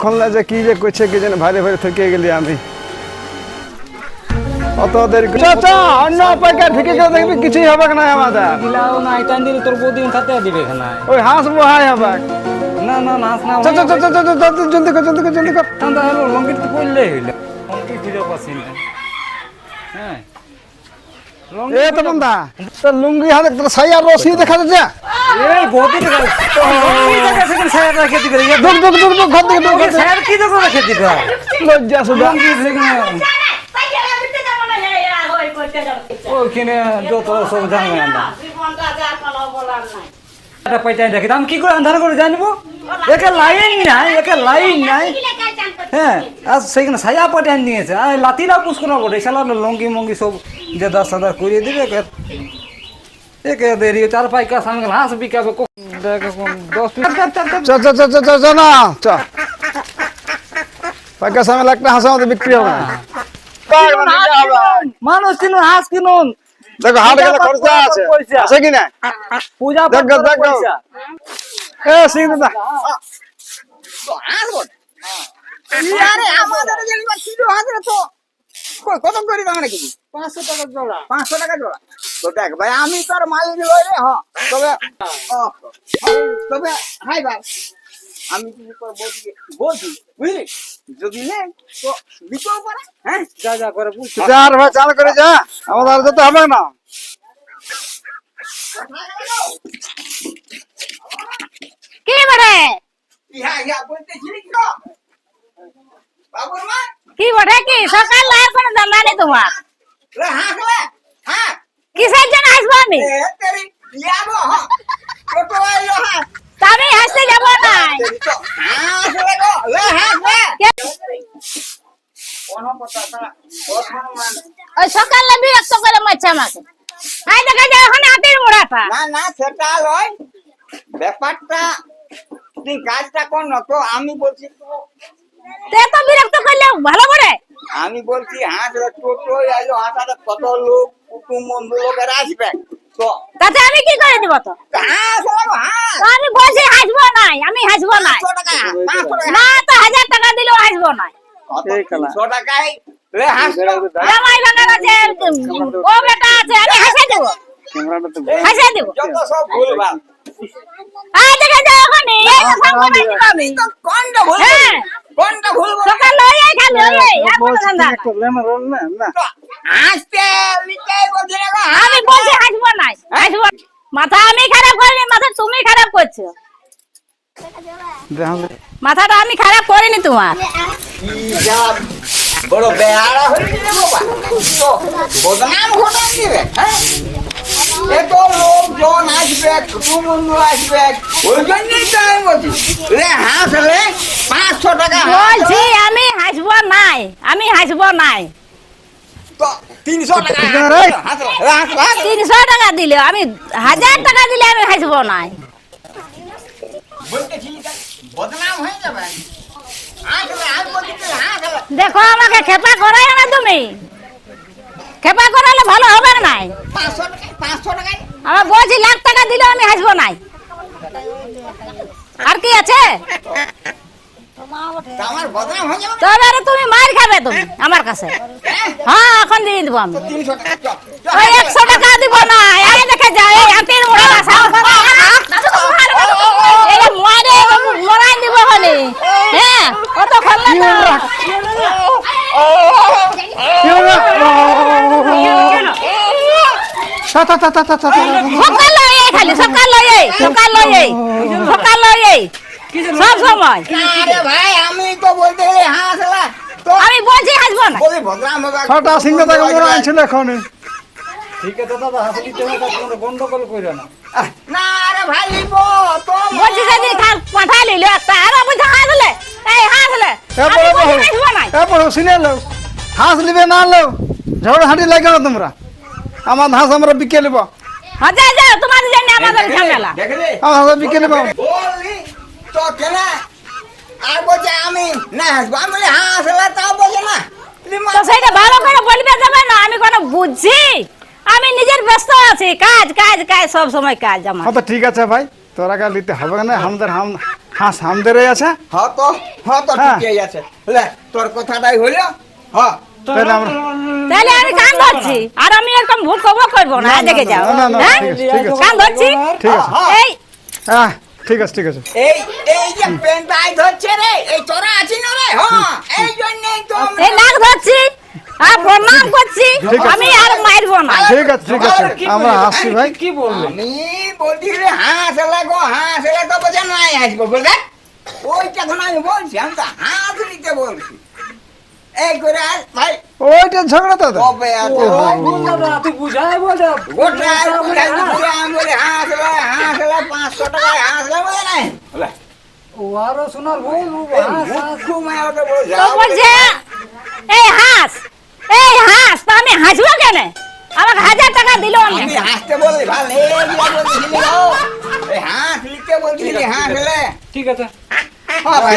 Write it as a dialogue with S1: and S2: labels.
S1: খোলনা যে কি যে করছে কি যেন ভারে ভারে থেকে গেলি আমি। অত দেরি চাচা অন্য উপায়টা ঠিকই করে দেখবি কিছুই হবে না আমাদের।
S2: দিলাও না টাইম দিলে তোর বৌদি খাতে দিবে না।
S1: ওই হাঁস বহাই হবে।
S2: না না নাচ না
S1: চাচা চাচা চাচা চাচা জলদি কর জলদি কর জলদি কর।
S2: ঠান্ডা হলো লঙ্গিট তো হইল। লঙ্গি ফিরে পাচ্ছি না হ্যাঁ।
S1: এ তো বন্ধা তোর লুঙ্গি হাতে তোর সাই আর রসি দেখা যাচ্ছে।
S2: এই বৌদি তো রেখে দিবে
S1: ঘর থেকে
S2: কি দেখো রেখে দিবে
S1: লজ্জা সুদা
S2: লঙ্গি সেখানে ওইখানে যত সব জানবে না। এটা দেখি আমি কি করে আন্ধার করে জানব? একে লাইন নাই একে লাইন নাই। হ্যাঁ আর সেইখানে সাজা পাঠান নিয়েছে। আর লাতিরা পুষ্কর বটে সালা লঙ্গি মঙ্গি সব যে দশ হাজার করিয়ে দিবে একে দেরি চার পাইকা সামনে হাঁস বিকাবে
S1: না চ সামনে একটা হাঁস আমাদের বিক্রি হবে না।
S2: মানুষ কিনুন হাঁস কিনুন।
S1: দেখো হাট গেলে খরচা আছে। আছে কি না?
S2: পূজা
S1: দেখ, দেখ। এ সিং দাদা
S3: আরে তো। কত করি দাম নাকি?
S2: পাঁচশো টাকা জোড়া।
S3: পাঁচশো টাকা জোড়া। তো দেখ ভাই আমি মালিক লই রে হ্যাঁ। তবে ও, তবে হাই ভাই। আমি বলছি বুঝলি? যদি নেই তো হ্যাঁ?
S2: যা যা করে বুঝছ
S1: চার ভাই চাল করে যা। আমাদের আর যেতে হবে না।
S4: কি
S3: ইহা ইহা বলতেছিলি কি
S4: কি বটে কি? সকাল লাগে কোনো জানা নেই তোমার। কিসের জন্য আসব আমি? আমি হাসতে যাব না।
S3: কোনো
S4: ওই সকালে বিরক্ত করে মারছে আমাকে। হাই দেখা যায় ওখানে হাতের মোড়াটা।
S3: না না সেটা লয়। ব্যাপারটা তুই কাজটা কর না তো আমি বলছি তো-
S4: তে বিরক্ত করলে ভালো করে।
S3: আমি বলছি হাঁস টোটো আইলো হাঁসাতে কত লোক কুটুম বন্ধু লোকের আসবে।
S4: তাতে আমি কি করে দিব তো? আমি বলছি হাসবো নাই আমি হাসবো নাই। না তো হাজার টাকা দিলেও হাসবো নাই।
S3: তিনশো টাকায়?
S4: জামাই বাগান আছে ও বেটা আছে আমি হাসে দেবো। হাসে দেবো।
S3: যত সব ভুলভাল।
S4: হাই দেখা যায় ওখানে এই তো সঙ্গ নাই আমি।
S3: তো কোনটা ভুল
S4: হ্যাঁ।
S3: কোনটা ভুল
S4: সকাল লই খালি ওই আমি বলছি হাসবো হাসবো মাথা আমি খারাপ করিনি মাথা তুমি খারাপ করছ। মাথাটা আমি খারাপ করিনি তোমার।
S3: বড় বেহারা হয়ে গেলে বাবা। বদনাম ঘটান দিবে হ্যাঁ? এত লোকজন আসবে কুটুম বন্ধু আসবে ওই জন্যই তো আমি বলছি। রে হাঁস রে। পাঁচশো টাকা।
S4: বলছি আমি হাসবো নাই আমি হাসবো নাই।
S3: তিনশো টাকা।
S4: দিলে আমি হাজার টাকা দিলে আমি হাসবো নাই। দেখো আমাকে খেপা করাই না তুমি। খেপা করালে ভালো হবে না নাই? আমার বলছি লাখ টাকা দিলে আমি হাসবো নাই। আর কি আছে
S3: তা আমার বদনাম হয়ে যাবে
S4: তবে আরে তুমি মার খাবে তুমি আমার কাছে।
S3: হ্যাঁ?
S4: হ্যাঁ এখন দিয়ে দেবো আমি। ওই একশো টাকা দিব না। এই দেখে যা এই হাতের মোড়া মারে মোড়াই দিব হলে হ্যাঁ কত খরলা তো সকাল লই খালি সকাল এই সকাল এই সকাল সব সময়।
S3: আরে ভাই আমি তো বলতে গেলে হাঁস রে। তো
S4: আমি বলছি হাসবো না।
S3: বলি বদনাম হবে
S1: ছটা সিংহ তাকে মনে আনছিল এখন
S2: ঠিক আছে দাদা হাসলি তো কোনো গন্ডগোল করো না
S3: না রে ভাই লিব তো
S4: বলছি যদি পাঠাই লিল একটা। আর বলছে হাসলে এই হাসলে আমি বলছি হাসবো না।
S1: এরপর শুনে লো হাঁস নিবে না লো ঝড় হাঁটি লাগে না তোমরা। আমার হাঁস আমরা বিকে নেব।
S4: হ্যাঁ যা যা তোমাদের জন্য আমাদের ঝামেলা।
S3: দেখে রে।
S1: আমার হাঁস বিকে
S3: বলি আর বলছে আমি না হাসবো। আমি বলি হাঁস রে তাও বলছে না।
S4: তো সেইটা ভালো করে বলবে যাবে না আমি কোনো বুঝছি আমি নিজের ব্যস্ত আছি। কাজ কাজ কাজ সব সময় কাজ আমার।
S1: হ্যাঁ তো ঠিক আছে ভাই। তোরা কা নিতে হবে না আমাদের হাম হাঁস আমাদের আছে।
S3: হ্যাঁ তো হ্যাঁ তো
S1: হ্যাঁ।
S3: ঠিকই আছে। লে তোর কথাটাই হইল? হ্যাঁ।
S1: তাহলে আমরা
S4: তাহলে আমি কান ধরছি। আর আমি একদম ভুল খবর করব না। দেখে যাও। হ্যাঁ? কান ধরছি?
S1: ঠিক আছে।
S3: হ্যাঁ।
S4: এই
S1: হ্যাঁ ঠিক আছে ঠিক আছে।
S3: এই এই যে পেনটাই ধরছে রে এই তোরা আছিস না রে? হ্যাঁ এই জন্যই তো আমরা-
S4: এই নাক ধরছি আর প্রণাম করছি আমি আর মারবো না।
S1: ঠিক আছে ঠিক আছে। আমরা ভাই।
S2: কি বলবে?
S3: আমি বলছি রে হাঁস হাঁস নাই আসব ওইটা এখন আমি বলছি আমি তো হাঁস নিতে বলছি। এই করে আস ভাই।
S1: ওইটা ঝগড়া তো তো।
S3: কবে এত
S2: তুই বুঝাই বলে
S3: গোটা আমি বলি হাঁস এলে হাঁস এলে পাঁচশো টাকায় হাঁস এলে বলে নাই
S2: ও আরও শোনার বল
S3: এই মুখ্য মায়া তো বলে
S4: তো
S3: যাও
S4: বলছে এই হাঁস এই হাঁস তো আমি হাসবো কেন আমাকে হাজার টাকা দিল
S3: আমি হাসতে বলি ভালো এই যে বলছিলি গো এই হাঁস লিখতে বলছিলি হাঁস এলে
S2: ঠিক আছে
S3: হ্যাঁ ভাই